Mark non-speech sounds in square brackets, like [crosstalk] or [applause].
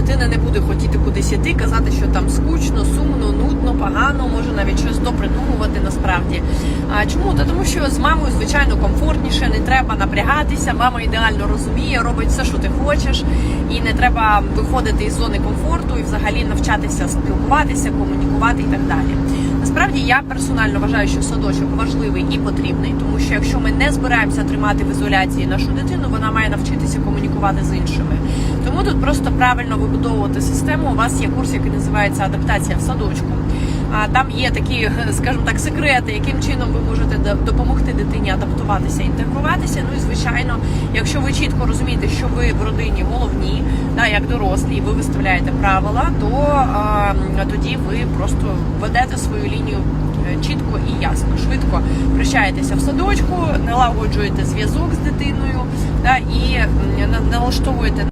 дитина не буде хотіти кудись іти, казати, що там скучно, сумно, нудно, погано, може навіть щось допридумувати насправді. А чому? Та тому що з мамою, звичайно, комфортніше, не треба напрягатися. Мама ідеально розуміє, робить все, що ти хочеш, і не треба виходити із зони комфорту і взагалі навчатися спілкуватися, комунікувати і так далі. Насправді я персонально вважаю, що садочок важливий і потрібний, тому що якщо ми не збираємося тримати в ізоляції нашу дитину, вона має навчитися комунікувати з іншими. Тому тут просто правильно вибудовувати систему. У вас є курс, який називається адаптація в садочку. А там є такі, [laughs] скажімо так, секрети, яким чином ви можете допомогти дитині адаптуватися, інтегруватися. Ну і звичайно, якщо ви чітко розумієте, що ви в родині головні, да, як дорослі, і ви виставляєте правила, то а, тоді ви просто ведете свою лінію е, чітко і ясно, швидко прощаєтеся в садочку, налагоджуєте зв'язок з дитиною, да, і налаштовуєте